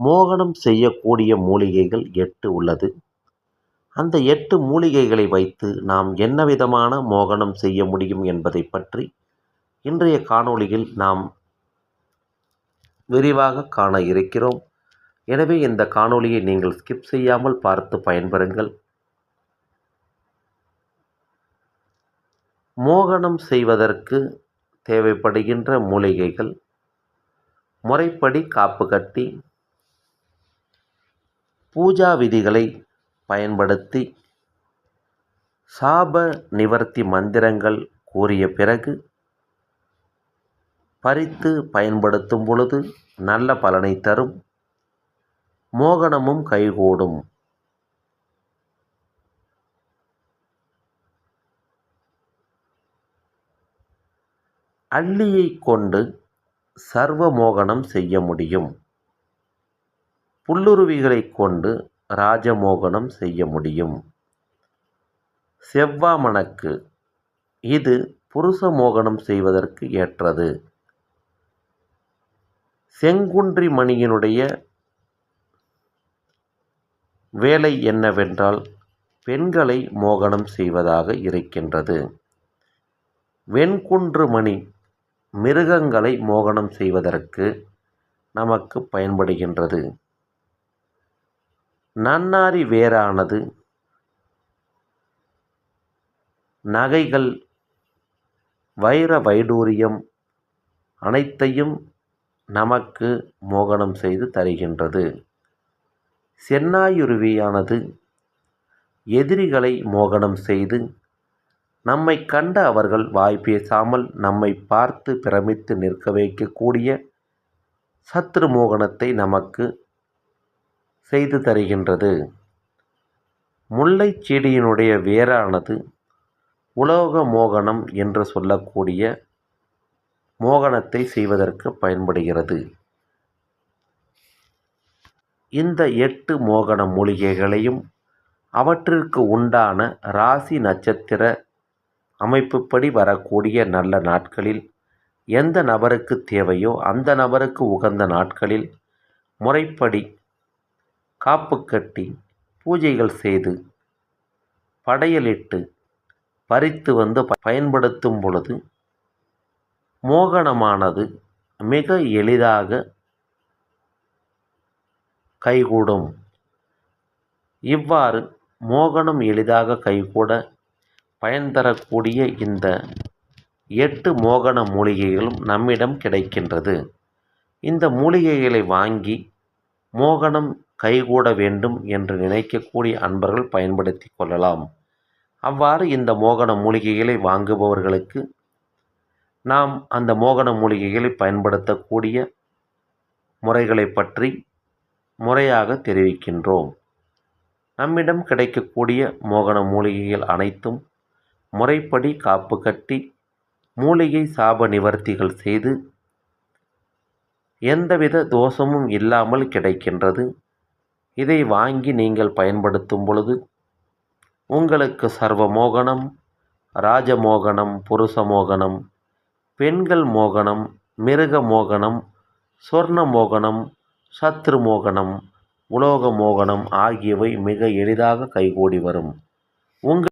மோகனம் செய்யக்கூடிய மூலிகைகள் எட்டு உள்ளது. அந்த எட்டு மூலிகைகளை வைத்து நாம் என்ன விதமான மோகனம் செய்ய முடியும் என்பதை பற்றி இன்றைய காணொளியில் நாம் விரிவாக காண இருக்கிறோம். எனவே இந்த காணொளியை நீங்கள் ஸ்கிப் செய்யாமல் பார்த்து பயன்பெறுங்கள். மோகனம் செய்வதற்கு தேவைப்படுகின்ற மூலிகைகள் முறைப்படி காப்பு கட்டி பூஜா விதிகளை பயன்படுத்தி சாப நிவர்த்தி மந்திரங்கள் கூறிய பிறகு பறித்து பயன்படுத்தும் பொழுது நல்ல பலனை தரும். மோகனமும் கைகூடும். அள்ளியை கொண்டு சர்வ மோகனம் செய்ய முடியும். புல்லுருவிகளை கொண்டு ராஜமோகனம் செய்ய முடியும். செவ்வாமணக்கு இது புருஷ மோகனம் செய்வதற்கு ஏற்றது. செங்குன்றி மணியினுடைய வேலை என்னவென்றால் பெண்களை மோகனம் செய்வதாக இருக்கின்றது. வெண்குன்று மணி மிருகங்களை மோகனம் செய்வதற்கு நமக்கு பயன்படுகின்றது. நன்னாரி வேரானது நகைகள் வைர வைடூரியம் அனைத்தையும் நமக்கு மோகனம் செய்து தருகின்றது. சென்னாயுருவியானது எதிரிகளை மோகனம் செய்து நம்மை கண்ட அவர்கள் வாய் பேசாமல் நம்மை பார்த்து பிரமித்து நிற்க வைக்கக்கூடிய சத்ரு மோகனத்தை நமக்கு செய்து தருகின்றது. முல்லைச் செடியினுடைய வேரானது உலோக மோகனம் என்று சொல்லக்கூடிய மோகனத்தை செய்வதற்கு பயன்படுகிறது. இந்த எட்டு மோகன மூலிகைகளையும் அவற்றிற்கு உண்டான ராசி நட்சத்திர அமைப்புப்படி வரக்கூடிய நல்ல நாட்களில் எந்த நபருக்கு தேவையோ அந்த நபருக்கு உகந்த நாட்களில் முறைப்படி காப்பு கட்டி பூஜைகள் செய்து படையலிட்டு பறித்து வந்து பயன்படுத்தும் பொழுது மோகனமானது மிக எளிதாக கைகூடும். இவ்வாறு மோகனம் எளிதாக கைகூட பயன் தரக்கூடிய இந்த எட்டு மோகன மூலிகைகளும் நம்மிடம் கிடைக்கின்றது. இந்த மூலிகைகளை வாங்கி மோகனம் கைகூட வேண்டும் என்று நினைக்கக்கூடிய அன்பர்கள் பயன்படுத்தி கொள்ளலாம். அவ்வாறு இந்த மோகன மூலிகைகளை வாங்குபவர்களுக்கு நாம் அந்த மோகன மூலிகைகளை பயன்படுத்தக்கூடிய முறைகளை பற்றி முறையாக தெரிவிக்கின்றோம். நம்மிடம் கிடைக்கக்கூடிய மோகன மூலிகைகள் அனைத்தும் முறைப்படி காப்பு கட்டி மூலிகை சாப நிவர்த்திகள் செய்து எந்தவித தோஷமும் இல்லாமல் கிடைக்கின்றது. இதை வாங்கி நீங்கள் பயன்படுத்தும் பொழுது உங்களுக்கு சர்வ மோகனம் ராஜமோகனம் புருஷ மோகனம் பெண்கள் மோகனம் மிருக மோகனம் சொர்ண மோகனம் சத்ரு மோகனம் உலோக மோகனம் ஆகியவை மிக எளிதாக கைகூடி வரும். உங்கள்